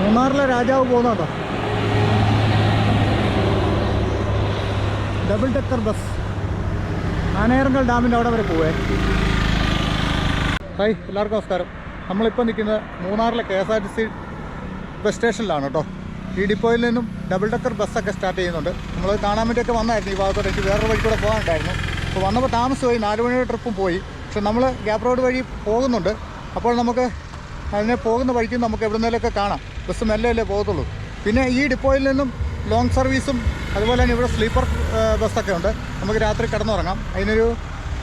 മൂന്നാറിലെ രാജാവ് പോകുന്നതോ ഡബിൾ ഡെക്കർ ബസ് ആനയറങ്കൽ ഡാമിന്റെ അവിടെ വരെ പോവേ. ഹായ് എല്ലാവർക്കും നമസ്കാരം. നമ്മളിപ്പോൾ നിൽക്കുന്നത് മൂന്നാറിലെ K S R T C bus സ്റ്റേഷനിലാണ് കേട്ടോ. ഈ ഡിപ്പോയിൽ നിന്നും ഡബിൾ ഡെക്കർ ബസ്സൊക്കെ സ്റ്റാർട്ട് ചെയ്യുന്നുണ്ട്. നമ്മൾ കാണാൻ വേണ്ടിയൊക്കെ വന്നായിരുന്നു ഈ ഭാഗത്തോട്ട്. എനിക്ക് വേറൊരു വഴി കൂടെ പോകാനുണ്ടായിരുന്നു. അപ്പോൾ വന്നപ്പോൾ താമസമായി. നാല് മണിയുടെ ട്രിപ്പും പോയി. പക്ഷെ നമ്മൾ ഗ്യാപ്പ് റോഡ് വഴി പോകുന്നുണ്ട്. അപ്പോൾ നമുക്ക് അതിനെ പോകുന്ന വഴിക്ക് നമുക്ക് എവിടുന്നേലൊക്കെ കാണാം. ബസ് മെല്ലെയല്ലേ പോകത്തുള്ളൂ. പിന്നെ ഈ ഡിപ്പോയിൽ നിന്നും ലോങ് സർവീസും അതുപോലെ തന്നെ ഇവിടെ സ്ലീപ്പർ ബസ്സൊക്കെ ഉണ്ട്. നമുക്ക് രാത്രി കിടന്നുറങ്ങാം. അതിനൊരു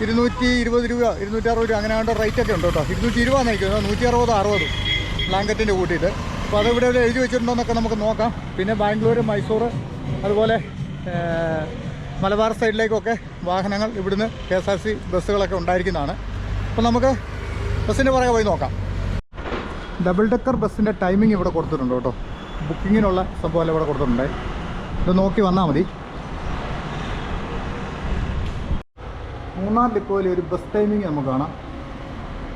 ഇരുന്നൂറ്റി ഇരുപത് രൂപ ഇരുന്നൂറ്റി അറുപത് രൂപ അങ്ങനെ ആണ്ട് റേറ്റ് ഒക്കെ ഉണ്ട് കേട്ടോ. ഇരുന്നൂറ്റി ഇരുപതാണ് നിൽക്കുന്നത് നൂറ്റി അറുപത് അറുപത് ബ്ലാങ്കറ്റിന്റെ കൂട്ടിയിട്ട്. അപ്പോൾ അത് ഇവിടെ എഴുതി വെച്ചിട്ടുണ്ടോയെന്നൊക്കെ നമുക്ക് നോക്കാം. പിന്നെ ബാംഗ്ലൂർ മൈസൂർ അതുപോലെ മലബാർ സൈഡിലേക്കൊക്കെ വാഹനങ്ങൾ ഇവിടുന്ന് കെ എസ് ആർ സി ബസ്സുകളൊക്കെ ഉണ്ടായിരിക്കുന്നതാണ്. അപ്പോൾ നമുക്ക് ബസ്സിന്റെ പുറകെ പോയി നോക്കാം. ഡബിൾ ഡെക്കർ ബസ്സിന്റെ ടൈമിംഗ് ഇവിടെ കൊടുത്തിട്ടുണ്ട് കേട്ടോ. ബുക്കിങ്ങിനുള്ള സംഭവം ഇവിടെ കൊടുത്തിട്ടുണ്ട്. ഇത് നോക്കി വന്നാൽ മതി. മൂന്നാർ ഡിപ്പോയിലെ ഒരു ബസ് ടൈമിംഗ് നമുക്ക് കാണാം.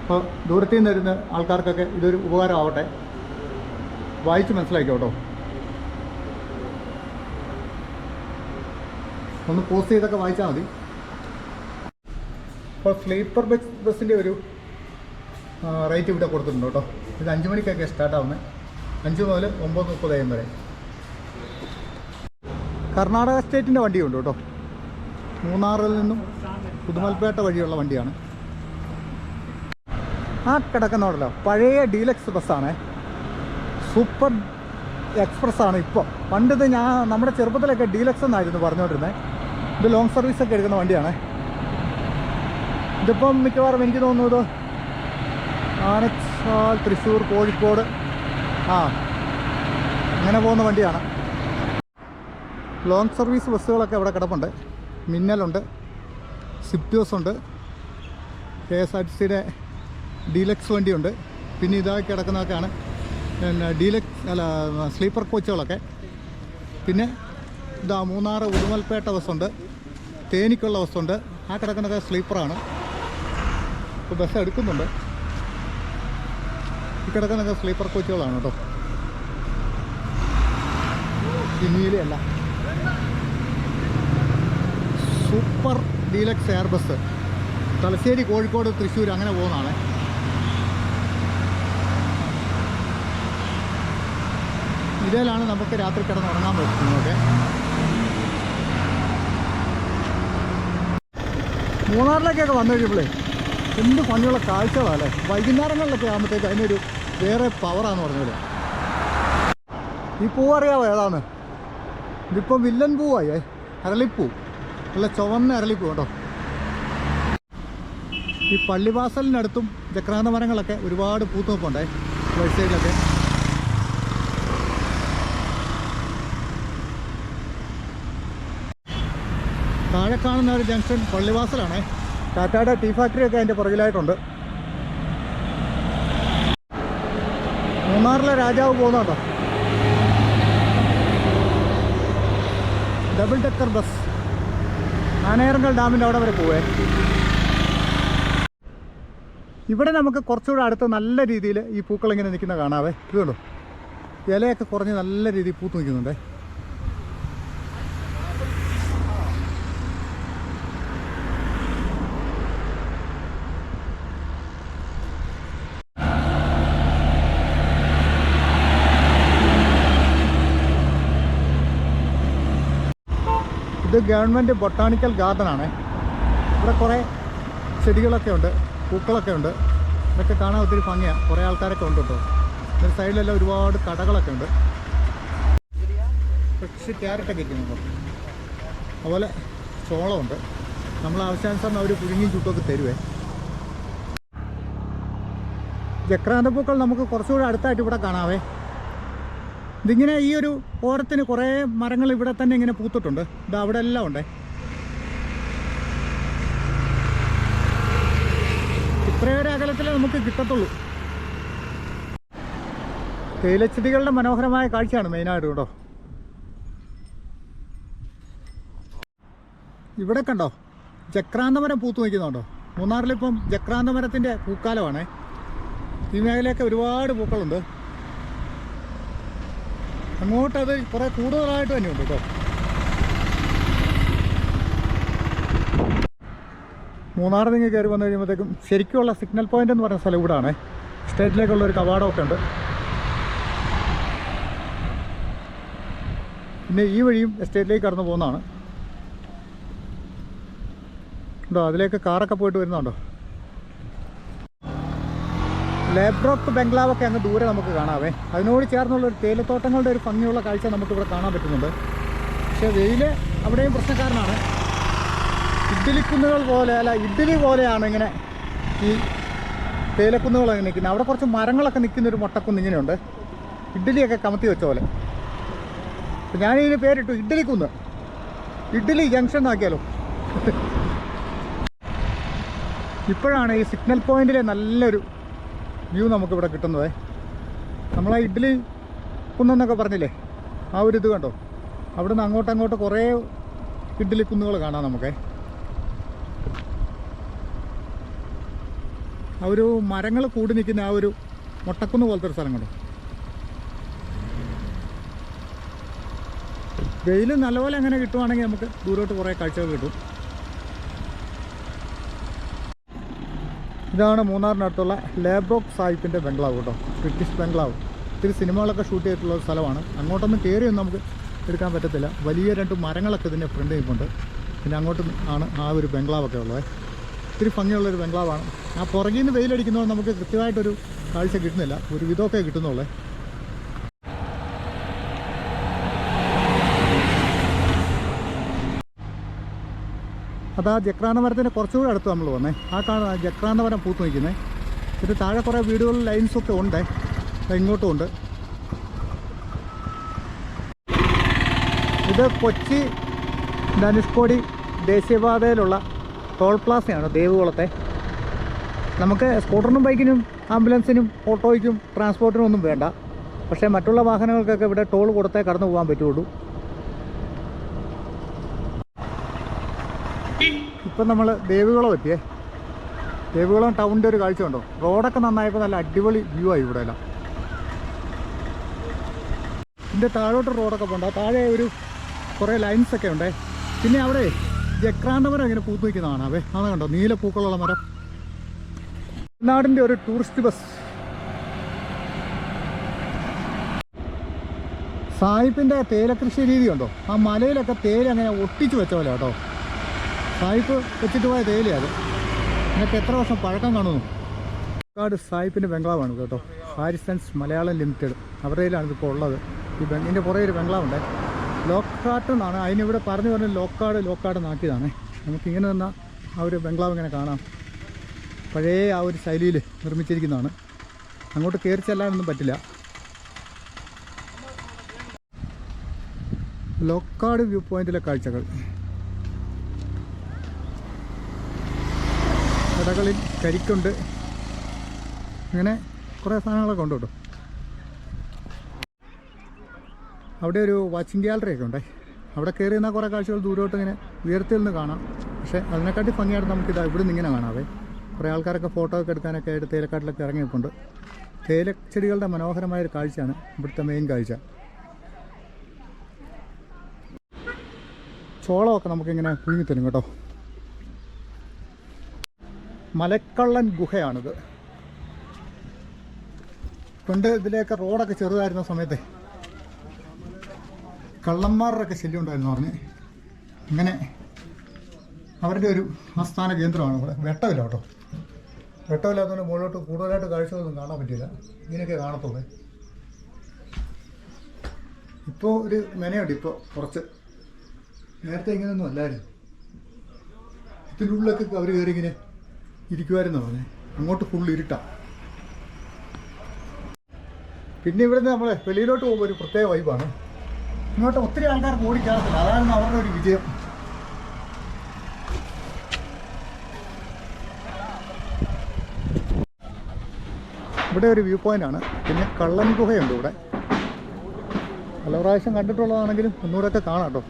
അപ്പോൾ ദൂരത്തിൽ നിന്ന് വരുന്ന ആൾക്കാർക്കൊക്കെ ഇതൊരു ഉപകാരമാവട്ടെ. വായിച്ച് മനസ്സിലാക്കി കേട്ടോ? ഒന്ന് പോസ്റ്റ് ചെയ്തൊക്കെ വായിച്ചാൽ മതി. അപ്പോൾ സ്ലീപ്പർ ബസ് ബസ്സിന്റെ ഒരു റേറ്റ് ഇവിടെ കൊടുത്തിട്ടുണ്ട് കേട്ടോ. ഇത് അഞ്ച് മണിക്കൊക്കെ സ്റ്റാർട്ടാവുന്നത് അഞ്ച് മുതൽ ഒമ്പത് മുപ്പത് എം വരെ. കർണാടക സ്റ്റേറ്റിന്റെ വണ്ടിയുണ്ട് കേട്ടോ. മൂന്നാറിൽ നിന്നും പുതുമൽപേട്ട വഴിയുള്ള വണ്ടിയാണ്. ആ കിടക്കുന്നോടല്ലോ പഴയ ഡീലക്സ് ബസ്സാണ്. സൂപ്പർ എക്സ്പ്രസ് ആണ് ഇപ്പോൾ പണ്ട് ഇത് ഞാൻ നമ്മുടെ ചെറുപ്പത്തിലൊക്കെ ഡീലക്സ് എന്നായിരുന്നു പറഞ്ഞുകൊണ്ടിരുന്നത് ഇത് ലോങ് സർവീസൊക്കെ എടുക്കുന്ന വണ്ടിയാണ്. ഇതിപ്പം മിക്കവാറും എനിക്ക് തോന്നുന്നത് ആനച്ചാൽ തൃശ്ശൂർ കോഴിക്കോട്. ആ അങ്ങനെ പോകുന്ന വണ്ടിയാണ്. ലോങ് സർവീസ് ബസ്സുകളൊക്കെ അവിടെ കിടപ്പുണ്ട്. മിന്നലുണ്ട്. സിപ്റ്റോസ് ഉണ്ട്. കെ എസ് ആർ ടി സിയുടെ ഡീലക്സ് വണ്ടിയുണ്ട്. പിന്നെ ഇതായി കിടക്കുന്നതൊക്കെയാണ്. പിന്നെ ഡീലക്സ് അല്ല സ്ലീപ്പർ കോച്ചുകളൊക്കെ പിന്നെ ഇതാ മൂന്നാർ ഉടുമൽപേട്ട ബസ്സുണ്ട്. തേനിക്കുള്ള ബസ്സുണ്ട്. ആ കിടക്കുന്നതൊക്കെ സ്ലീപ്പറാണ് ഇപ്പോൾ ബസ് എടുക്കുന്നുണ്ട്. ഈ കിടക്കുന്നൊക്കെ സ്ലീപ്പർ കോച്ചുകളാണ് കേട്ടോ. ഇനിയിലല്ല. Super deluxe air bus Thalassery Kozhikode Thrissur അങ്ങനെ പോകുന്നതാണ്. ഇതിലാണ് നമുക്ക് രാത്രി കിടന്ന് ഉറങ്ങാൻ പറ്റുന്നത് ഓക്കെ? മൂന്നാറിലേക്കൊക്കെ വന്നു കഴിയുമ്പോഴേ എന്ത് ഭംഗിയുള്ള അല്ലേ വൈകുന്നേരങ്ങളിലൊക്കെ ആകുമ്പോഴത്തേക്ക് അതിനൊരു വേറെ പവറാന്ന് പറഞ്ഞത് ഈ പൂവ് അറിയാവോ ഏതാണ്? ഇതിപ്പോൾ വില്ലൻ പൂവായേ. അരളിപ്പൂ. നല്ല ചുവന്ന അരളിപ്പൂ കേട്ടോ ഈ പള്ളിവാസലിനടുത്തും ചക്രാന്ത മരങ്ങളൊക്കെ ഒരുപാട് പൂത്തോപ്പുണ്ടേ വഴി സൈഡിലൊക്കെ. താഴെ കാണുന്ന ഒരു ജംഗ്ഷൻ പള്ളിവാസലാണ്. ടാറ്റയുടെ ടീ ഫാക്ടറി ഒക്കെ അതിന്റെ പുറകിലായിട്ടുണ്ട്. മൂന്നാറിലെ രാജാവ് പോകുന്നുണ്ടോ? ഡബിൾ ഡെക്കർ ബസ് ആനയറങ്കൽ ഡാമിന്റെ അവിടെ വരെ പോവേ. ഇവിടെ നമുക്ക് കുറച്ചുകൂടെ അടുത്ത് നല്ല രീതിയിൽ ഈ പൂക്കൾ ഇങ്ങനെ നിൽക്കുന്ന കാണാവേ. ഇതുണ്ടോ ഇലയൊക്കെ കുറഞ്ഞ് നല്ല രീതിയിൽ പൂത്ത് നിൽക്കുന്നുണ്ടേ. ഗവൺമെന്റ് ബൊട്ടാണിക്കൽ ഗാർഡൻ ആണ് ഇവിടെ കുറേ ചെടികളൊക്കെ ഉണ്ട് പൂക്കളൊക്കെ ഉണ്ട്. ഇതൊക്കെ കാണാൻ ഒത്തിരി ഭംഗിയാണ് കുറേ ആൾക്കാരൊക്കെ ഉണ്ട് കേട്ടോ ഇതിന്റെ സൈഡിലെല്ലാം ഒരുപാട് കടകളൊക്കെ ഉണ്ട്. ഫ്രഷ് ക്യാരറ്റൊക്കെ ഇരിക്കുന്നുണ്ടോ? അതുപോലെ ചോളമുണ്ട്. നമ്മൾ ആവശ്യാനുസരണം അവർ പുഴുങ്ങിയും ചുട്ടുമൊക്കെ തരുവേ. ചക്രാന്തപ്പൂക്കൾ നമുക്ക് കുറച്ചുകൂടെ അടുത്തായിട്ട് ഇവിടെ കാണാവേ. ഇതിങ്ങനെ ഈ ഒരു ഓരത്തിന് കുറേ മരങ്ങൾ ഇവിടെ തന്നെ ഇങ്ങനെ പൂത്തിട്ടുണ്ട്. ഇത് അവിടെ എല്ലാം ഉണ്ടേ. ഇത്രയൊരു അകലത്തിലേ നമുക്ക് കിട്ടത്തുള്ളൂ. തേയിലച്ചെടികളുടെ മനോഹരമായ കാഴ്ചയാണ് മെയിനായിട്ട് കേട്ടോ. ഇവിടെ കണ്ടോ? ചക്രാന്തമരം പൂത്തു നിൽക്കുന്നുണ്ടോ മൂന്നാറിലിപ്പം ചക്രാന്തമരത്തിന്റെ പൂക്കാലമാണേ. ഈ മേഖലയൊക്കെ ഒരുപാട് പൂക്കളുണ്ട്. അങ്ങോട്ട് കുറെ കുറേ കൂടുതലായിട്ട് തന്നെയുണ്ട് കേട്ടോ. മൂന്നാർ നിങ്ങൾ കയറി വന്നു കഴിയുമ്പോഴത്തേക്കും ശരിക്കുള്ള സിഗ്നൽ പോയിന്റ് എന്ന് പറയുന്ന സ്ഥലം ഇവിടാണ്. സ്റ്റേറ്റിലേക്കുള്ള ഒരു കവാടമൊക്കെ ഉണ്ട്. പിന്നെ ഈ വഴിയും എസ്റ്റേറ്റിലേക്ക് കടന്നു പോകുന്നതാണ്. ഉണ്ടോ അതിലേക്ക് കാറൊക്കെ പോയിട്ട് വരുന്നുണ്ടോ? ലേബ്രോക്ക് ബംഗ്ലാവൊക്കെ അങ്ങ് ദൂരെ നമുക്ക് കാണാവേ. അതിനോട് ചേർന്നുള്ള ഒരു തേയിലത്തോട്ടങ്ങളുടെ ഒരു ഭംഗിയുള്ള കാഴ്ച നമുക്കിവിടെ കാണാൻ പറ്റുന്നുണ്ട്. പക്ഷേ വെയിൽ അവിടെയും പ്രശ്നക്കാരനാണ്. ഇഡ്ഡലിക്കുന്നുകൾ പോലെ അല്ല ഇഡ്ഡലി പോലെയാണ് ഇങ്ങനെ ഈ തേയിലക്കുന്നുകളൊക്കെ നിൽക്കുന്നത്. അവിടെ കുറച്ച് മരങ്ങളൊക്കെ നിൽക്കുന്ന ഒരു മൊട്ടക്കുന്ന് ഇങ്ങനെയുണ്ട്. ഇഡ്ഡലിയൊക്കെ കമത്തി വെച്ച പോലെ. അപ്പം ഞാനിതിന് പേരിട്ടു ഇഡ്ഡലിക്കുന്ന്. ഇഡ്ഡലി ജംഗ്ഷൻ എന്നാക്കിയാലോ ഇപ്പോഴാണ് ഈ സിഗ്നൽ പോയിന്റിലെ നല്ലൊരു വ്യൂ നമുക്കിവിടെ കിട്ടുന്നത്. നമ്മളാ ഇഡ്ഡലി കുന്നെന്നൊക്കെ പറഞ്ഞില്ലേ? ആ ഒരു ഇത് കണ്ടോ? അവിടെ നിന്ന് അങ്ങോട്ട് അങ്ങോട്ട് കുറേ ഇഡ്ഡലി കുന്നുകൾ കാണാം നമുക്ക്. ആ ഒരു മരങ്ങൾ കൂടി നിൽക്കുന്ന ആ ഒരു മൊട്ടക്കുന്ന് പോലത്തെ ഒരു സ്ഥലം കണ്ടോ? വെയിൽ നല്ലപോലെ അങ്ങനെ കിട്ടുവാണെങ്കിൽ നമുക്ക് ദൂരോട്ട് കുറേ കാഴ്ചകൾ കിട്ടും. ഇതാണ് മൂന്നാറിനടുത്തുള്ള ലേബ്രോക്ക് സാഹിബിന്റെ ബംഗ്ലാവ് കേട്ടോ. ബ്രിട്ടീഷ് ബംഗ്ലാവ്. ഇത്തിരി സിനിമകളൊക്കെ ഷൂട്ട് ചെയ്തിട്ടുള്ള സ്ഥലമാണ്. അങ്ങോട്ടൊന്നും കയറിയൊന്നും നമുക്ക് എടുക്കാൻ പറ്റത്തില്ല. വലിയ രണ്ട് മരങ്ങളൊക്കെ ഇതിന്റെ ഫ്രണ്ട് നിൽപ്പുണ്ട് പിന്നെ അങ്ങോട്ട് ആണ് ആ ഒരു ബംഗ്ലാവൊക്കെ ഉള്ളത്. ഇത്തിരി ഭംഗിയുള്ളൊരു ബംഗ്ലാവാണ്. ആ പുറകിൽ നിന്ന് വെയിലടിക്കുന്നതുകൊണ്ട് നമുക്ക് കൃത്യമായിട്ടൊരു കാഴ്ച കിട്ടുന്നില്ല. ഒരു വിധമൊക്കെ കിട്ടുന്നുള്ളേ. അതാ ജക്രാന്ത മരത്തിന്റെ കുറച്ചുകൂടെ അടുത്ത് നമ്മൾ വന്നേ. ആ കാണുന്ന ജക്രാന്ത മരം പൂത്ത് നിൽക്കുന്നത് ഇത് താഴെ കുറേ വീടുകളിൽ ലൈൻസൊക്കെ ഉണ്ട്. ഇങ്ങോട്ടും ഉണ്ട്. ഇത് കൊച്ചി ധനുഷ്കോടി ദേശീയപാതയിലുള്ള ടോൾ പ്ലാസയാണ് ദേവികുളത്തെ. നമുക്ക് സ്കൂട്ടറിനും ബൈക്കിനും ആംബുലൻസിനും ഓട്ടോയ്ക്കും ട്രാൻസ്പോർട്ടിനും ഒന്നും വേണ്ട. പക്ഷേ മറ്റുള്ള വാഹനങ്ങൾക്കൊക്കെ ഇവിടെ ടോൾ കൊടുത്തേ കടന്നു പോകാൻ പറ്റുള്ളൂ. ഇപ്പം നമ്മൾ ദേവികുളം എത്തിയേ. ദേവികുളം ടൗണിന്റെ ഒരു കാഴ്ച ഉണ്ടോ റോഡൊക്കെ നന്നായപ്പോൾ നല്ല അടിപൊളി വ്യൂ ആയി ഇവിടെ എല്ലാം. ഇതിന്റെ താഴോട്ട് റോഡൊക്കെ പോകണ്ട. താഴെ ഒരു കുറേ ലൈൻസ് ഒക്കെ ഉണ്ടേ. പിന്നെ അവിടെ ജക്രാന്ത മരം ഇങ്ങനെ പൂത്ത് നിൽക്കുന്നതാണ് അവേ അത് കണ്ടോ? നീല പൂക്കളുള്ള മരം. നാടിന്റെ ഒരു ടൂറിസ്റ്റ് ബസ് സായിപ്പിന്റെ തേലകൃഷി രീതി ഉണ്ടോ ആ മലയിലൊക്കെ തേയില അങ്ങനെ ഒട്ടിച്ച് വെച്ച പോലെ കേട്ടോ. സായിപ്പ് വെച്ചിട്ട് പോയ തേയിലയാണ് നിങ്ങൾക്ക് എത്ര വർഷം പഴക്കം കാണുന്നു? കാട് സായിപ്പിന്റെ ബംഗ്ലാവാണ് കേട്ടോ. Harrisons Malayalam limited. അവരുടെ കയ്യിലാണ് ഇപ്പോൾ ഉള്ളത്. ഈ ഇതിന്റെ പുറകെ ഒരു ബംഗ്ലാവുണ്ട്. ലോക്കാട്ട് എന്നാണ്. അതിനിവിടെ പറഞ്ഞു പറഞ്ഞ് ലോക്കാട് ലോക്കാട് നാക്കിയതാണ് നമുക്കിങ്ങനെ നിന്നാൽ ആ ഒരു ബംഗ്ലാവ് ഇങ്ങനെ കാണാം. പഴയ ആ ഒരു ശൈലിയിൽ നിർമ്മിച്ചിരിക്കുന്നതാണ്. അങ്ങോട്ട് കയറി ചെല്ലാനൊന്നും പറ്റില്ല. ലോക്കാട് വ്യൂ പോയിന്റിലെ കാഴ്ചകൾ. കടകളിൽ കരിക്കുണ്ട്. അങ്ങനെ കുറേ സാധനങ്ങളൊക്കെ ഉണ്ട് കേട്ടോ. അവിടെ ഒരു വാച്ചിങ് ഗ്യാലറിയൊക്കെ ഉണ്ടേ. അവിടെ കയറി നിന്നാൽ കുറേ കാഴ്ചകൾ ദൂരോട്ട് ഇങ്ങനെ ഉയർത്തിൽ നിന്ന് കാണാം. പക്ഷേ അതിനെക്കാട്ടി ഭംഗിയായിട്ട് നമുക്കിത് ഇവിടെ നിന്ന് ഇങ്ങനെ കാണാവേ. കുറേ ആൾക്കാരൊക്കെ ഫോട്ടോ ഒക്കെ എടുക്കാനൊക്കെ ആയിട്ട് തേയിലക്കാട്ടിലൊക്കെ ഇറങ്ങിയിട്ടുണ്ട്. തേയിലച്ചെടികളുടെ മനോഹരമായ ഒരു കാഴ്ചയാണ് ഇവിടുത്തെ മെയിൻ കാഴ്ച. ചോളമൊക്കെ നമുക്കിങ്ങനെ പുഴുങ്ങിത്തരും കേട്ടോ. മലക്കള്ളൻ ഗുഹയാണിത്. പണ്ട് ഇതിലേക്ക് റോഡൊക്കെ ചെറുതായിരുന്ന സമയത്തെ കള്ളന്മാരുടെയൊക്കെ ശല്യം ഉണ്ടായിരുന്നു പറഞ്ഞ് അങ്ങനെ അവരുടെ ഒരു ആസ്ഥാന കേന്ദ്രമാണ് ഇവിടെ. വെട്ടമില്ല കേട്ടോ. വെട്ടമില്ലാത്തതുകൊണ്ട് മുകളിലോട്ട് കൂടുതലായിട്ട് കാഴ്ചകളൊന്നും കാണാൻ പറ്റില്ല ഇങ്ങനെയൊക്കെ കാണത്തുള്ളൂ. ഇപ്പോൾ ഒരു മെനയുണ്ട് ഇപ്പോൾ കുറച്ച്. നേരത്തെ ഇങ്ങനെയൊന്നും അല്ലായിരുന്നു. ഇതിനുള്ളിലൊക്കെ അവർ കയറി ഇങ്ങനെ ഇരിക്കുമായിരുന്നു പറഞ്ഞേ അങ്ങോട്ട് ഫുൾ ഇരുട്ടാ. പിന്നെ ഇവിടുന്ന് നമ്മൾ വെളിയിലോട്ട് പോകുമ്പോൾ ഒരു പ്രത്യേക വൈബാണ് ഇങ്ങോട്ട് ഒത്തിരി ആൾക്കാർ ഓടിക്കാറില്ല അതാണ് അവരുടെ ഒരു വിജയം. ഇവിടെ ഒരു വ്യൂ പോയിന്റ് ആണ്. പിന്നെ കള്ളൻ ഗുഹയുണ്ട് ഇവിടെ. പല പ്രാവശ്യം കണ്ടിട്ടുള്ളതാണെങ്കിലും ഒന്നുകൂടെയൊക്കെ കാണാം കേട്ടോ.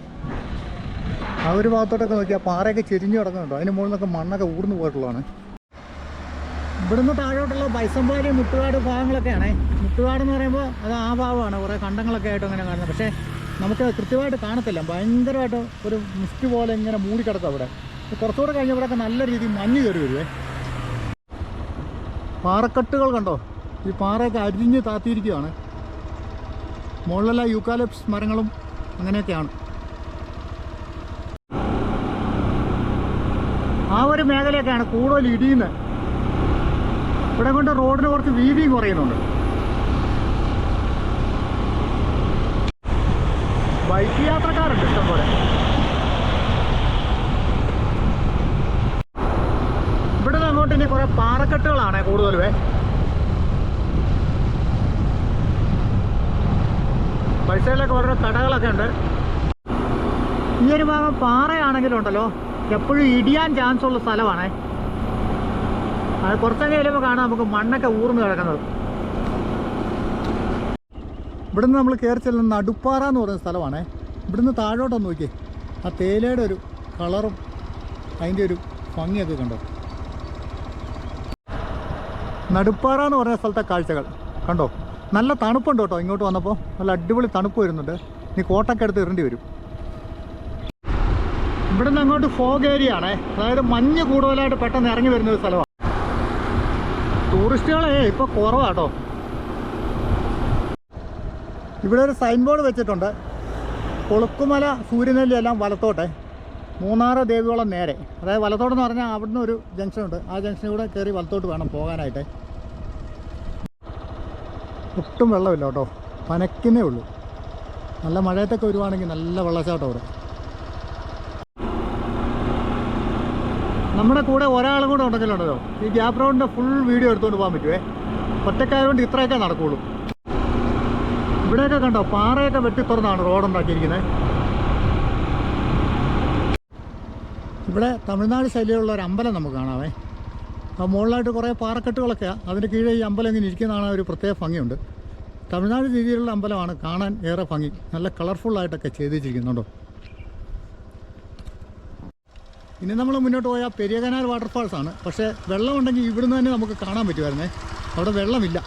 ആ ഒരു ഭാഗത്തോട്ടൊക്കെ നോക്കിയാൽ പാറയൊക്കെ ചെരിഞ്ഞു കിടക്കുന്നുണ്ടോ. അതിന് മുകളിൽ നിന്നൊക്കെ മണ്ണൊക്കെ ഊർന്നു പോയിട്ടുള്ളതാണ്. ഇവിടുന്ന് താഴോട്ടുള്ള പൈസമ്പാരി മുട്ടുകാട് ഭാഗങ്ങളൊക്കെയാണ്. മുട്ടുകാട് എന്ന് പറയുമ്പോൾ അത് ആ ഭാഗമാണ്. കുറേ കണ്ടങ്ങളൊക്കെ ആയിട്ട് അങ്ങനെ കാണുന്നത്. പക്ഷേ നമുക്ക് കൃത്യമായിട്ട് കാണത്തില്ല. ഭയങ്കരമായിട്ട് ഒരു മിസ്റ്റ് പോലെ ഇങ്ങനെ മൂടിക്കിടക്കും അവിടെ. കുറച്ചുകൂടെ കഴിഞ്ഞ ഇവിടെയൊക്കെ നല്ല രീതിയിൽ മഞ്ഞ് കയറി വരുവേ. പാറക്കെട്ടുകൾ കണ്ടോ? ഈ പാറയൊക്കെ അരിഞ്ഞ് താത്തിയിരിക്കുകയാണ്. മുകളിലെല്ലാം യൂക്കാലിപ്സ് മരങ്ങളും അങ്ങനെയൊക്കെയാണ്. ആ ഒരു മേഖലയൊക്കെയാണ് കൂടുതൽ ഇടിയുന്നത്. ഇവിടെ കൊണ്ട് റോഡിന് കുറച്ച് വീതിയും കുറയുന്നുണ്ട്. ബൈക്ക് യാത്രക്കാരുണ്ട് ഇഷ്ടംപോലെ ഇവിടെ നിന്ന് അങ്ങോട്ട് ഇനി കുറെ പാറക്കെട്ടുകളാണ് കൂടുതലുവേ പൈസയിലൊക്കെ ഓരോ കടകളൊക്കെ ഉണ്ട്. ഈ ഒരു ഭാഗം പാറയാണെങ്കിലുണ്ടല്ലോ എപ്പോഴും ഇടിയാൻ ചാൻസ് ഉള്ള സ്ഥലമാണേ. അത് കുറച്ചൊക്കെ ചെല്ലുമ്പോൾ കാണാം നമുക്ക് മണ്ണൊക്കെ ഊർന്ന് കിടക്കുന്നത്. ഇവിടുന്ന് നമ്മൾ കയറി ചെല്ലുന്ന നടുപ്പാറ എന്ന് പറയുന്ന സ്ഥലമാണേ. ഇവിടുന്ന് താഴോട്ടൊന്ന് നോക്കിയേ. ആ തേയിലയുടെ ഒരു കളറും അതിന്റെ ഒരു ഭംഗിയൊക്കെ കണ്ടോ? നടുപ്പാറ എന്ന് പറയുന്ന സ്ഥലത്തെ കാഴ്ചകൾ കണ്ടോ? നല്ല തണുപ്പുണ്ട് കേട്ടോ ഇങ്ങോട്ട് വന്നപ്പോൾ നല്ല അടിപൊളി തണുപ്പ് വരുന്നുണ്ട്. ഇനി കോട്ടൊക്കെ എടുത്ത് ഇറണ്ടി വരും. ഇവിടുന്ന് അങ്ങോട്ട് ഫോഗ് ഏരിയ ആണേ. അതായത് മഞ്ഞ് കൂടുതലായിട്ട് പെട്ടെന്ന് ഇറങ്ങി വരുന്ന ഒരു സ്ഥലമാണ്. ടൂറിസ്റ്റുകളെ ഇപ്പോൾ കുറവാട്ടോ. ഇവിടെ ഒരു സൈൻ ബോർഡ് വെച്ചിട്ടുണ്ട്. കൊളുക്കുമല സൂര്യനെല്ലി എല്ലാം വലത്തോട്ടെ. മൂന്നാറ് ദേവികുളം നേരെ. അതായത് വലത്തോട്ടെന്ന് പറഞ്ഞാൽ അവിടുന്ന് ഒരു ജംഗ്ഷൻ ഉണ്ട്. ആ ജംഗ്ഷനിൽ കൂടെ കയറി വലത്തോട്ട് വേണം പോകാനായിട്ട്. ഒട്ടും വെള്ളമില്ല കേട്ടോ. പനക്കുന്നേ ഉള്ളൂ. നല്ല മഴയത്തൊക്കെ വരുവാണെങ്കിൽ നല്ല വെള്ളച്ചാട്ടം അവിടെ. നമ്മുടെ കൂടെ ഒരാളും കൂടെ ഉണ്ടെങ്കിലുണ്ടല്ലോ. ഈ ഗ്യാപ് റൗണ്ടിന്റെ ഫുൾ വീഡിയോ എടുത്തുകൊണ്ട് പോകാൻ പറ്റുമേ ഒറ്റക്കായതുകൊണ്ട് ഇത്രയൊക്കെ നടക്കുള്ളൂ. ഇവിടെയൊക്കെ കണ്ടോ പാറയൊക്കെ വെട്ടി തുറന്നാണ് റോഡ് ഉണ്ടാക്കിയിരിക്കുന്നത് ഇവിടെ തമിഴ്നാട് ശൈലിയിലുള്ള ഒരു അമ്പലം നമുക്ക് കാണാമേ ആ മുകളിലായിട്ട് കുറേ പാറക്കെട്ടുകളൊക്കെയാണ് അതിന്റെ കീഴേ ഈ അമ്പലം ഇങ്ങനെ ഇരിക്കുന്നതാണ് ഒരു പ്രത്യേക ഭംഗിയുണ്ട്. തമിഴ്നാട് രീതിയിലുള്ള അമ്പലമാണ് കാണാൻ ഏറെ ഭംഗി. നല്ല കളർഫുള്ളായിട്ടൊക്കെ ചെയ്ത് വെച്ചിരിക്കുന്നുണ്ടോ ഇനി നമ്മൾ മുന്നോട്ട് പോയാൽ പെരിയകനാൽ വാട്ടർഫാൾസ് ആണ്. പക്ഷേ വെള്ളമുണ്ടെങ്കിൽ ഇവിടുന്ന് തന്നെ നമുക്ക് കാണാൻ പറ്റുമായിരുന്നേ. അവിടെ വെള്ളമില്ല.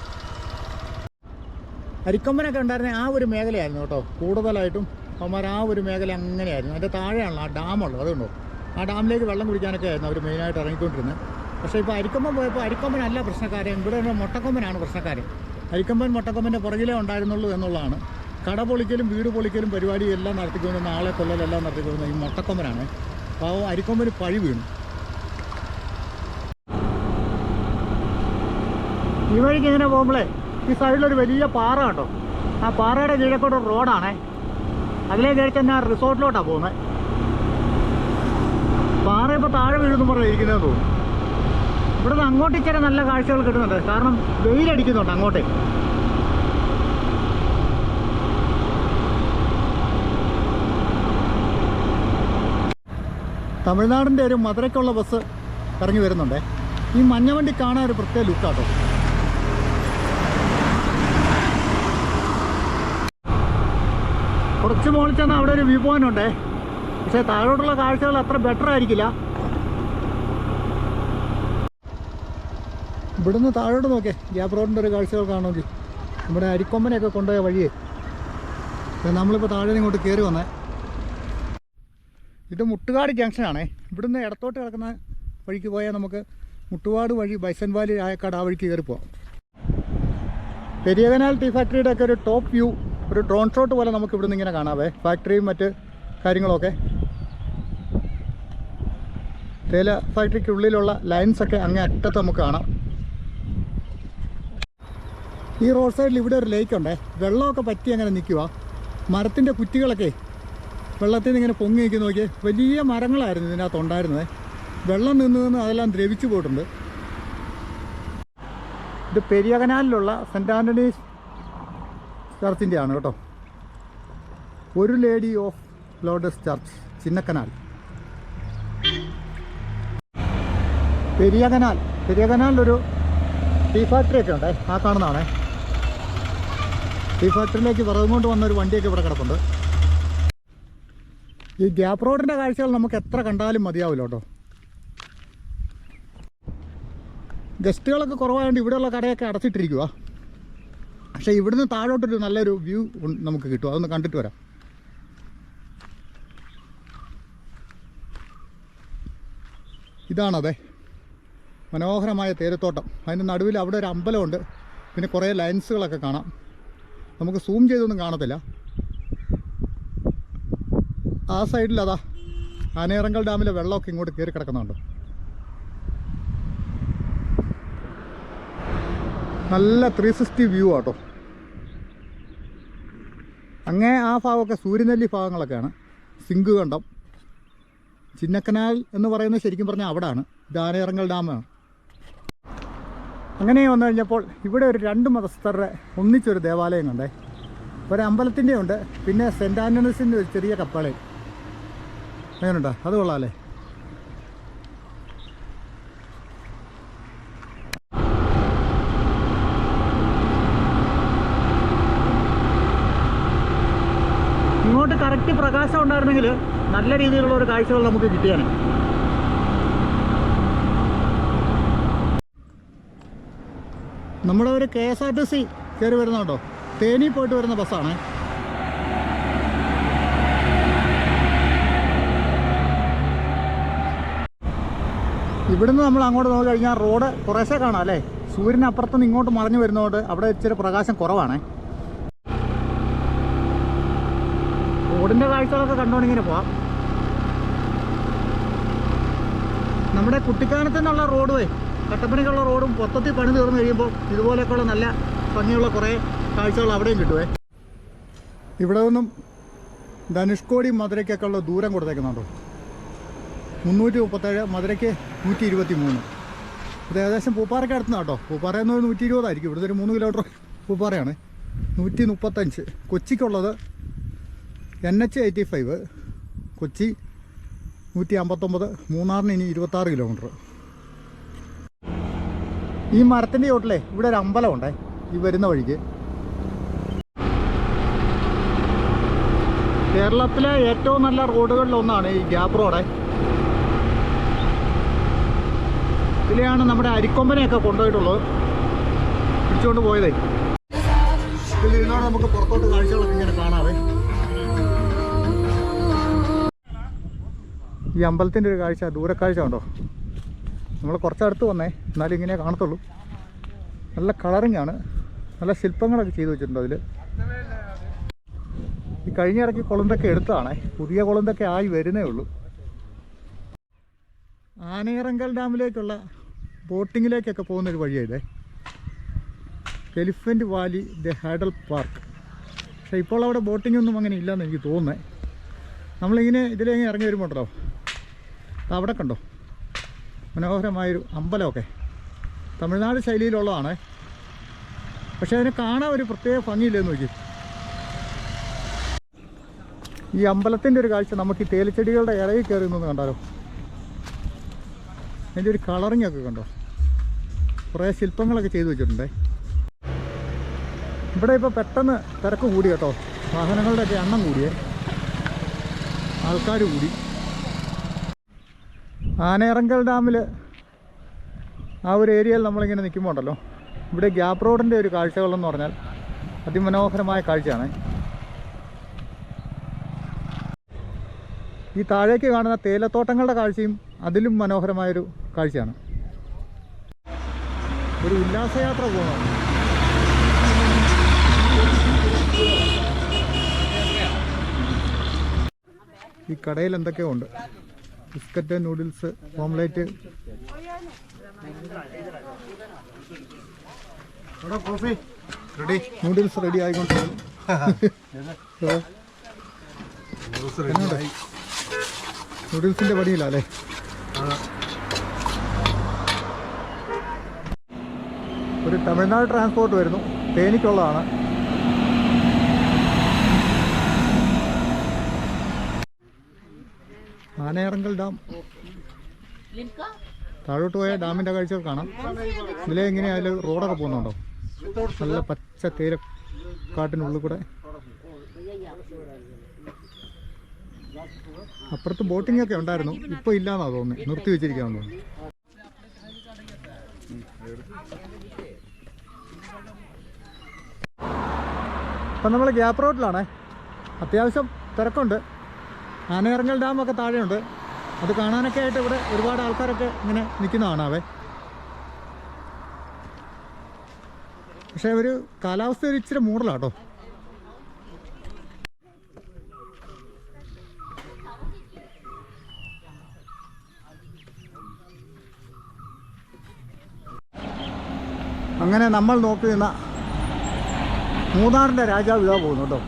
അരിക്കൊമ്പനൊക്കെ ഉണ്ടായിരുന്ന ആ ഒരു മേഖലയായിരുന്നു കേട്ടോ. കൂടുതലായിട്ടും അവന്മാർ ആ ഒരു മേഖല അങ്ങനെയായിരുന്നു. അതിന്റെ താഴെയാണല്ലോ ആ ഡാമുള്ളത് അതുകൊണ്ടോ ആ ഡാമിലേക്ക് വെള്ളം കുടിക്കാനൊക്കെ ആയിരുന്നു അവർ മെയിനായിട്ട് ഇറങ്ങിക്കൊണ്ടിരുന്നത്. പക്ഷേ ഇപ്പോൾ അരിക്കൊമ്പൻ പോയപ്പോൾ അരിക്കൊമ്പനല്ല പ്രശ്നക്കാരൻ ഇവിടെ മൊട്ടക്കൊമ്പനാണ് പ്രശ്നക്കാരൻ അരിക്കൊമ്പൻ മുട്ടക്കൊമ്പന്റെ പുറകിലേ ഉണ്ടായിരുന്നുള്ളൂ എന്നുള്ളതാണ്. കട പൊളിക്കലും വീട് പൊളിക്കലും പരിപാടി എല്ലാം നടത്തിക്കൊണ്ടിരുന്ന ആളെ കൊല്ലലെല്ലാം നടത്തിക്കൊണ്ടിരുന്ന ഈ മൊട്ടക്കൊമ്പനാണ്. പാവം അരിക്കൊമ്പന് പഴി വീണു. ഈ വഴിക്ക് ഇങ്ങനെ പോകുമ്പോഴേ ഈ സൈഡിലൊരു വലിയ പാറ കണ്ടോ? ആ പാറയുടെ കീഴക്കോട്ട് റോഡാണേ. അതിലേ കയറി തന്നെ റിസോർട്ടിലോട്ടാണ് പോകുന്നത് പാറ ഇപ്പോൾ താഴെ വീഴുന്നു പറഞ്ഞാൽ ഇരിക്കുന്നത് തോന്നുന്നു. ഇവിടുന്ന് അങ്ങോട്ട് ഇച്ചിരി നല്ല കാഴ്ചകൾ കിട്ടുന്നുണ്ട്. കാരണം വെയിലടിക്കുന്നുണ്ട് അങ്ങോട്ടേ. തമിഴ്നാടിന്റെ ഒരു മധുരയ്ക്കുള്ള ബസ് ഇറങ്ങി വരുന്നുണ്ടേ. ഈ മഞ്ഞവണ്ടി കാണാൻ ഒരു പ്രത്യേക ലുക്കാട്ടോ കുറച്ച് മുകളിൽ ചെന്നാൽ അവിടെ ഒരു വ്യൂ പോയിന്റ് ഉണ്ട്. പക്ഷേ താഴോട്ടുള്ള കാഴ്ചകൾ അത്ര ബെറ്റർ ആയിരിക്കില്ല. ഇവിടുന്ന് താഴോട്ട് നോക്കേ. ഗ്യാപ് റോഡിന്റെ ഒരു കാഴ്ചകൾ കാണുമെങ്കിൽ നമ്മുടെ അരിക്കൊമ്പനെയൊക്കെ കൊണ്ടുപോയ വഴിയേ. നമ്മളിപ്പോൾ താഴെ ഇങ്ങോട്ട് കയറി വന്നേ. ഇത് മുട്ടുകാട് ജംഗ്ഷനാണേ. ഇവിടുന്ന് ഇടത്തോട്ട് കിടക്കുന്ന വഴിക്ക് പോയാൽ നമുക്ക് മുട്ടുകാട് വഴി ബൈസൻ വാലി ആ വഴിക്ക് കയറി പോവാം. പെരിയകനാൽ ടീ ഫാക്ടറിയുടെ ഒക്കെ ഒരു ടോപ്പ് വ്യൂ ഒരു ഡ്രോൺ ഷോട്ട് പോലെ നമുക്ക് ഇവിടുന്ന് ഇങ്ങനെ കാണാവേ. ഫാക്ടറിയും മറ്റ് കാര്യങ്ങളൊക്കെ. തേയില ഫാക്ടറിക്കുള്ളിലുള്ള ലൈൻസൊക്കെ അങ്ങേ അറ്റത്ത് നമുക്ക് കാണാം. ഈ റോഡ് സൈഡിൽ ഇവിടെ ഒരു ലേക്ക് ഉണ്ടേ വെള്ളമൊക്കെ പറ്റി അങ്ങനെ നിൽക്കുക മരത്തിന്റെ കുറ്റികളൊക്കെ വെള്ളത്തിൽ നിന്ന് ഇങ്ങനെ പൊങ്ങി നിൽക്കുന്ന നോക്കിയേ വലിയ മരങ്ങളായിരുന്നു ഇതിനകത്ത് ഉണ്ടായിരുന്നത്. വെള്ളം നിന്ന് നിന്ന് അതെല്ലാം ദ്രവിച്ചു പോയിട്ടുണ്ട്. ഇത് പെരിയകനാലിലുള്ള സെന്റ് ആന്റണീസ് ചർച്ചിന്റെ ആണ് കേട്ടോ. ഒരു lady of Lourdes church Chinnakanal. Periyakanal പെരിയകനാലിലൊരു tea factory ഒക്കെ ഉണ്ടേ ആ കാണുന്നതാണേ. ടീ ഫാക്ടറിയിലേക്ക് വിറകും കൊണ്ട് വന്ന ഒരു വണ്ടിയൊക്കെ ഇവിടെ കിടപ്പുണ്ട്. ഈ ഗ്യാപ്പ് റോഡിന്റെ കാഴ്ചകൾ നമുക്ക് എത്ര കണ്ടാലും മതിയാവില്ല കേട്ടോ. ഗസ്റ്റുകളൊക്കെ കുറവായതുകൊണ്ട് ഇവിടെയുള്ള കടയൊക്കെ അടച്ചിട്ടിരിക്കുക പക്ഷേ ഇവിടുന്ന് താഴോട്ടൊരു നല്ലൊരു വ്യൂ നമുക്ക് കിട്ടും. അതൊന്ന് കണ്ടിട്ട് വരാം. ഇതാണതെ. മനോഹരമായ തേരത്തോട്ടം. അതിന്റെ നടുവിൽ അവിടെ ഒരു അമ്പലമുണ്ട്. പിന്നെ കുറേ ലൈൻസുകളൊക്കെ കാണാം. നമുക്ക് സൂം ചെയ്തൊന്നും കാണത്തില്ല. ആ സൈഡിൽ അതാ ആനയിറങ്കൽ ഡാമിലെ വെള്ളമൊക്കെ ഇങ്ങോട്ട് കയറി കിടക്കുന്നുണ്ട്. നല്ല ത്രീ സിക്സ്റ്റി വ്യൂ ആട്ടോ. അങ്ങേ ആ ഭാഗമൊക്കെ സൂര്യനെല്ലി ഭാഗങ്ങളൊക്കെയാണ്. സിങ്ക് കണ്ടം. ചിന്നക്കനാൽ എന്ന് പറയുന്നത് ശരിക്കും പറഞ്ഞാൽ അവിടാണ്. ഇത് ആനയിറങ്കൽ ഡാമാണ്. അങ്ങനെ വന്നു കഴിഞ്ഞപ്പോൾ ഇവിടെ ഒരു രണ്ട് മതസ്ഥരുടെ ഒന്നിച്ചൊരു ദേവാലയം കണ്ടേ. ഒരു അമ്പലത്തിന്റെ ഉണ്ട് പിന്നെ സെന്റ് ആന്റണീസിന്റെ ഒരു ചെറിയ കപ്പളയും അങ്ങനെയുണ്ടോ അത് കൊള്ളാമല്ലേ ഇങ്ങോട്ട് കറക്റ്റ് പ്രകാശം ഉണ്ടായിരുന്നെങ്കിൽ നല്ല രീതിയിലുള്ള ഒരു കാഴ്ചകൾ നമുക്ക് കിട്ടിയാണ് നമ്മുടെ ഒരു K S R T C കയറി വരുന്നുണ്ടോ തേനി പോയിട്ട് വരുന്ന ബസ്സാണ്. ഇവിടുന്ന് നമ്മൾ അങ്ങോട്ട് നോക്കി കഴിഞ്ഞാൽ റോഡ് കുറേശ്ശെ കാണാം അല്ലേ? സൂര്യൻ അപ്പുറത്തുനിന്ന് ഇങ്ങോട്ട് മറിഞ്ഞു വരുന്നതുകൊണ്ട് അവിടെ ഇച്ചിരി പ്രകാശം കുറവാണേ. റോഡിന്റെ കാഴ്ചകളൊക്കെ കണ്ടുകൊണ്ടിങ്ങനെ പോവാം. നമ്മുടെ കുട്ടിക്കാനത്ത് നിന്നുള്ള റോഡ് വേ കട്ടപ്പനയ്ക്കുള്ള റോഡും മൊത്തത്തിൽ പണി തീർന്നു കഴിയുമ്പോൾ ഇതുപോലെയൊക്കെയുള്ള നല്ല ഭംഗിയുള്ള കുറേ കാഴ്ചകൾ അവിടെയും കിട്ടുവേ. ഇവിടെ നിന്നും ധനുഷ്കോടി മധുരയ്ക്കൊക്കെ ഉള്ള ദൂരം കൊടുത്തേക്കുന്നുണ്ടോ? മുന്നൂറ്റി മുപ്പത്തേഴ് മധുരയ്ക്ക് നൂറ്റി ഇരുപത്തി മൂന്ന് ഇത് ഏകദേശം പൂപ്പാറയ്ക്ക് അടുത്തുനിന്ന് കേട്ടോ. പൂപ്പാറ എന്ന് നൂറ്റി ഇരുപതായിരിക്കും ഇവിടുത്തെ ഒരു മൂന്ന് കിലോമീറ്റർ പൂപ്പാറയാണ്. നൂറ്റി മുപ്പത്തഞ്ച് കൊച്ചിക്കുള്ളത് N H eighty five Kochi നൂറ്റി അമ്പത്തൊമ്പത് മൂന്നാറിന് ഇനി ഇരുപത്താറ് കിലോമീറ്റർ ഈ മരത്തിന്റെ ചോട്ടിലെ ഇവിടെ ഒരു അമ്പലമുണ്ടേ ഈ വരുന്ന വഴിക്ക്. കേരളത്തിലെ ഏറ്റവും നല്ല റോഡുകളിലൊന്നാണ് ഈ ഗ്യാപ് റോഡ് ഇതിലെയാണ് നമ്മുടെ അരിക്കൊമ്പനെയൊക്കെ കൊണ്ടുപോയിട്ടുള്ളത്. പിടിച്ചുകൊണ്ട് പോയതേ. ഇതിലിരുന്നോടെ നമുക്ക് പുറത്തോട്ട് കാഴ്ചകളൊക്കെ ഇങ്ങനെ കാണാവേ. ഈ അമ്പലത്തിന്റെ ഒരു കാഴ്ച ദൂരക്കാഴ്ച ഉണ്ടോ നമ്മൾ കുറച്ചടുത്ത് വന്നേ. എന്നാലും ഇങ്ങനെ കാണത്തുള്ളൂ. നല്ല കളറിങ് ആണ്. നല്ല ശില്പങ്ങളൊക്കെ ചെയ്തു വെച്ചിട്ടുണ്ട് അതിൽ ഈ കഴിഞ്ഞ ഇടയ്ക്ക് കൊളുന്തൊക്കെ എടുത്തതാണേ. പുതിയ കൊളുന്തൊക്കെ ആയി വരുന്നേ ഉള്ളൂ. ആനയിറങ്കൽ ഡാമിലേക്കുള്ള ബോട്ടിങ്ങിലേക്കൊക്കെ പോകുന്നൊരു വഴിയായതേ elephant valley the huddle park പക്ഷേ ഇപ്പോൾ അവിടെ ബോട്ടിംഗ് ഒന്നും അങ്ങനെ ഇല്ലയെന്ന് എനിക്ക് തോന്നുന്നത് നമ്മളിങ്ങനെ ഇതിലേക്ക് ഇറങ്ങി ദാ അവിടെ കണ്ടോ? മനോഹരമായൊരു അമ്പലമൊക്കെ. തമിഴ്നാട് ശൈലിയിലുള്ളതാണ്. പക്ഷേ അതിനെ കാണാൻ ഒരു പ്രത്യേക ഭംഗിയില്ലെന്ന് നോക്കി. ഈ അമ്പലത്തിന്റെ ഒരു കാഴ്ച നമുക്ക് ഈ തേലിച്ചെടികളുടെ ഇടയിൽ കയറി നിന്ന് കണ്ടാലോ? അതിന്റെ ഒരു കളറിങ് ഒക്കെ കണ്ടോ? കുറേ ശില്പങ്ങളൊക്കെ ചെയ്തു വെച്ചിട്ടുണ്ടേ. ഇവിടെ ഇപ്പോൾ പെട്ടെന്ന് തിരക്ക് കൂടി കേട്ടോ. വാഹനങ്ങളുടെയൊക്കെ എണ്ണം കൂടിയേ. ആൾക്കാർ കൂടി. ആനയിറങ്കൽ ഡാമിൽ ആ ഒരു ഏരിയയിൽ നമ്മളിങ്ങനെ നിൽക്കുമ്പോൾ ഉണ്ടല്ലോ. ഇവിടെ ഗ്യാപ്പ് റോഡിന്റെ ഒരു കാഴ്ചകളെന്ന് പറഞ്ഞാൽ അതിമനോഹരമായ കാഴ്ചയാണ്. ഈ താഴേക്ക് കാണുന്ന തേയിലത്തോട്ടങ്ങളുടെ കാഴ്ചയും അതിലും മനോഹരമായൊരു കാഴ്ചയാണ്. ഒരു ഉല്ലാസയാത്ര പോകണം ഈ കടയിൽ എന്തൊക്കെയോ ഉണ്ട് biscuit noodles omelette ready noodles ready ആയിക്കൊണ്ടിരിക്കുന്നു. നൂഡിൽസിന്റെ പണിയില്ല അല്ലേ ഒരു തമിഴ്നാട് ട്രാൻസ്പോർട്ട് വരുന്നു. തേനിക്കുള്ളതാണ്. ആനയറങ്കൽ ഡാം. താഴോട്ട് പോയ ഡാമിന്റെ കാഴ്ചകൾ കാണാം. ഇതിലെ എങ്ങനെയാ അതിൽ റോഡൊക്കെ പോകുന്നുണ്ടോ? നല്ല പച്ച തേയില കാട്ടിനുള്ളിൽ കൂടെ. അപ്പുറത്ത് ബോട്ടിംഗ് ഒക്കെ ഉണ്ടായിരുന്നു. ഇപ്പൊ ഇല്ലാന്നാ തോന്നുന്നത് നിർത്തി വെച്ചിരിക്കാന്ന് തോന്നുന്നു. അപ്പം നമ്മൾ ഗ്യാപ്പ് റോഡിലാണേ അത്യാവശ്യം തിരക്കുണ്ട്. ആനയിറങ്ങൽ ഡാമൊക്കെ താഴെയുണ്ട്. അത് കാണാനൊക്കെ ആയിട്ട് ഇവിടെ ഒരുപാട് ആൾക്കാരൊക്കെ ഇങ്ങനെ നിൽക്കുന്നതാണ് അവേ പക്ഷേ ഒരു കാലാവസ്ഥ ഒരു ഇച്ചിരി മൂടലാട്ടോ. അങ്ങനെ നമ്മൾ നോക്കി നിന്ന മൂന്നാറിന്റെ രാജാവ് ഇതാ പോകുന്നു കേട്ടോ.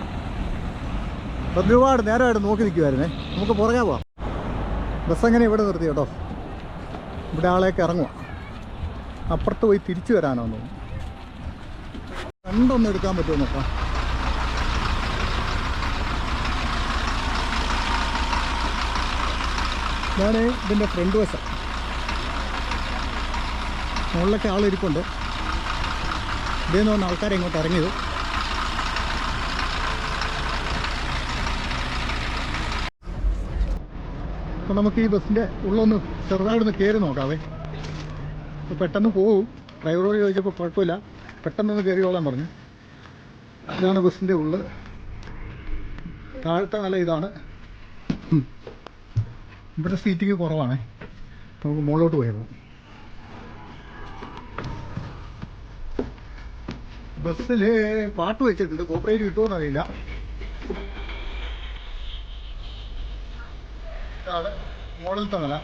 ഒരുപാട് നേരമായിട്ട് നോക്കി നിൽക്കുമായിരുന്നേ നമുക്ക് പുറകെ പോവാം. ബസ് അങ്ങനെ ഇവിടെ നിർത്തി കേട്ടോ. ഇവിടെ ആളേക്ക് ഇറങ്ങുക അപ്പുറത്ത് പോയി തിരിച്ചു വരാനോ തോന്നുന്നു. രണ്ടൊന്നും എടുക്കാൻ പറ്റുമോ നോക്കാം. ഞാൻ ഇതിന്റെ ഫ്രണ്ട് വശം. മുകളിലൊക്കെ ആളിരിപ്പുണ്ട്. ഇതേ നിന്ന് ആൾക്കാരെ ഇങ്ങോട്ട് ഇറങ്ങിയത്. അപ്പം നമുക്ക് ഈ ബസ്സിന്റെ ഉള്ളൊന്ന് ചെറുതായിട്ടൊന്ന് കയറി നോക്കാവേ. പെട്ടെന്ന് പോവും. ഡ്രൈവറോട് ചോദിച്ചപ്പോൾ കുഴപ്പമില്ല. പെട്ടെന്നൊന്ന് കയറിയോളാൻ പറഞ്ഞു. ഇതാണ് ബസ്സിന്റെ ഉള്ള്. താഴത്തെ നില ഇതാണ്. ഇവിടെ സീറ്റിങ് കുറവാണേ. നമുക്ക് മുകളിലോട്ട് പോയത് ബസ്സിൽ പാട്ട് വെച്ചിട്ടുണ്ട്. കോപ്പറേറ്റ് കിട്ടുമോ അറിയില്ല ഇതാണ് മുകളിലത്തെ നില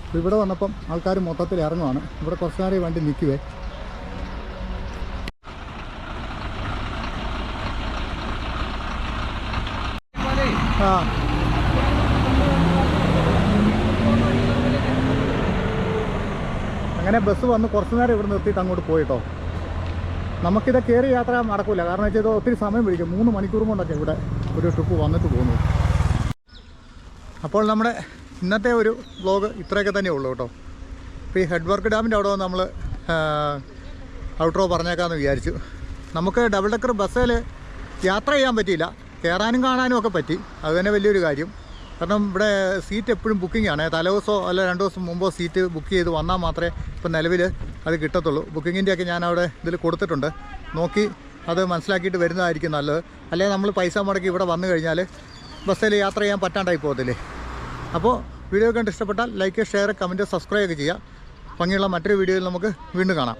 ഇപ്പൊ ഇവിടെ വന്നപ്പം ആൾക്കാർ മൊത്തത്തിൽ ഇറങ്ങുവാണ് ഇവിടെ കുറച്ച് നേരം വണ്ടി നിൽക്കുവേ ആ അങ്ങനെ ബസ് വന്ന് കുറച്ച് നേരം ഇവിടെ നിർത്തിയിട്ട് അങ്ങോട്ട് പോയിട്ടോ. നമുക്കിത് കയറി യാത്ര നടക്കില്ല കാരണം വെച്ചാൽ ഇത് ഒത്തിരി സമയം പിടിക്കും. മൂന്ന് മണിക്കൂർ കൊണ്ടൊക്കെ ഇവിടെ ഒരു ട്രിപ്പ് വന്നിട്ട് പോകുന്നു. അപ്പോൾ നമ്മുടെ ഇന്നത്തെ ഒരു വ്ലോഗ് ഇത്രയൊക്കെ തന്നെ ഉള്ളൂ കേട്ടോ. ഇപ്പോൾ ഈ ഹെഡ് വർക്ക് ഡാമിന്റെ അവിടെ വന്ന് നമ്മൾ ഔട്ട്രോ പറഞ്ഞേക്കാമെന്ന് വിചാരിച്ചു. നമുക്ക് ഡബിൾ ഡെക്കർ ബസ്സിൽ യാത്ര ചെയ്യാൻ പറ്റിയില്ല. കയറാനും കാണാനും ഒക്കെ പറ്റി. അത് തന്നെ വലിയൊരു കാര്യം. കാരണം ഇവിടെ സീറ്റ് എപ്പോഴും ബുക്കിംഗ് ആണ്. തലേദിവസമോ അല്ല രണ്ട് ദിവസം മുമ്പോ സീറ്റ് ബുക്ക് ചെയ്ത് വന്നാൽ മാത്രമേ ഇപ്പം നിലവിൽ അത് കിട്ടത്തുള്ളൂ. ബുക്കിങ്ങിന്റെ ഒക്കെ ഞാൻ അവിടെ ഇതിൽ കൊടുത്തിട്ടുണ്ട്. നോക്കി അത് മനസ്സിലാക്കിയിട്ട് വരുന്നതായിരിക്കും നല്ലത്. അല്ലെങ്കിൽ നമ്മൾ പൈസ മുടക്കി ഇവിടെ വന്നു കഴിഞ്ഞാൽ ബസ്സിൽ യാത്ര ചെയ്യാൻ പറ്റാണ്ടായി പോകത്തില്ലേ? അപ്പോൾ വീഡിയോ കണ്ട് ഇഷ്ടപ്പെട്ടാൽ ലൈക്ക് ഷെയർ കമന്റ് സബ്സ്ക്രൈബ് ഒക്കെ ചെയ്യുക. ഭംഗിയുള്ള മറ്റൊരു വീഡിയോയിൽ നമുക്ക് വീണ്ടും കാണാം.